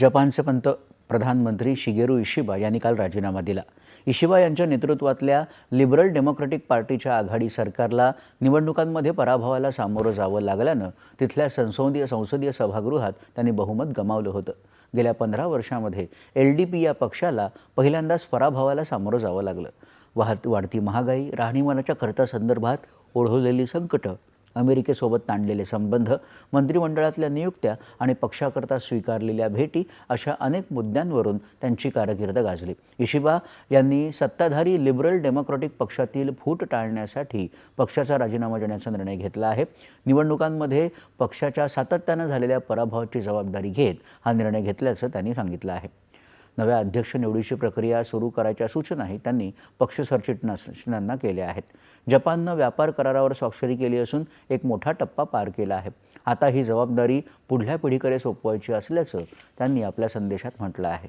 जपानचे पंत प्रधानमंत्री Shigeru Ishiba यांनी काल राजीनामा दिला. इशिबा यांच्या नेतृत्वातल्या लिबरल डेमोक्रेटिक पार्टीच्या आघाडी सरकारला निवडणुकांमध्ये पराभवाला सामोरं जावं लागल्यानं तिथल्या संसदीय संसदीय सभागृहात त्यांनी बहुमत गमावलं होतं. गेल्या पंधरा वर्षामध्ये एल डी पी या पक्षाला पहिल्यांदाच पराभवाला सामोरं जावं लागलं. वाहत वाढती महागाई राहणीमानाच्या खर्चासंदर्भात ओढवलेली संकटं अमेरिकेसोबत ताणलेले संबंध मंत्रिमंडळातल्या नियुक्त्या आणि पक्षाकरता स्वीकारलेल्या भेटी अशा अनेक मुद्द्यांवरून त्यांची कारकीर्द गाजली. इशिबा यांनी सत्ताधारी लिबरल डेमोक्रॅटिक पक्षातील फूट टाळण्यासाठी पक्षाचा राजीनामा देण्याचा निर्णय घेतला आहे. निवडणुकांमध्ये पक्षाच्या सातत्यानं झालेल्या पराभवाची जबाबदारी घेत हा निर्णय घेतल्याचं त्यांनी सांगितलं आहे. नव्या अध्यक्ष निवडीची प्रक्रिया सुरू करायच्या सूचनाही त्यांनी पक्ष सरचिटणीसांना केल्या आहेत. जपाननं व्यापार करारावर स्वाक्षरी केली असून एक मोठा टप्पा पार केला आहे. आता ही जबाबदारी पुढल्या पिढीकडे सोपवायची असल्याचं त्यांनी आपल्या संदेशात म्हटलं आहे.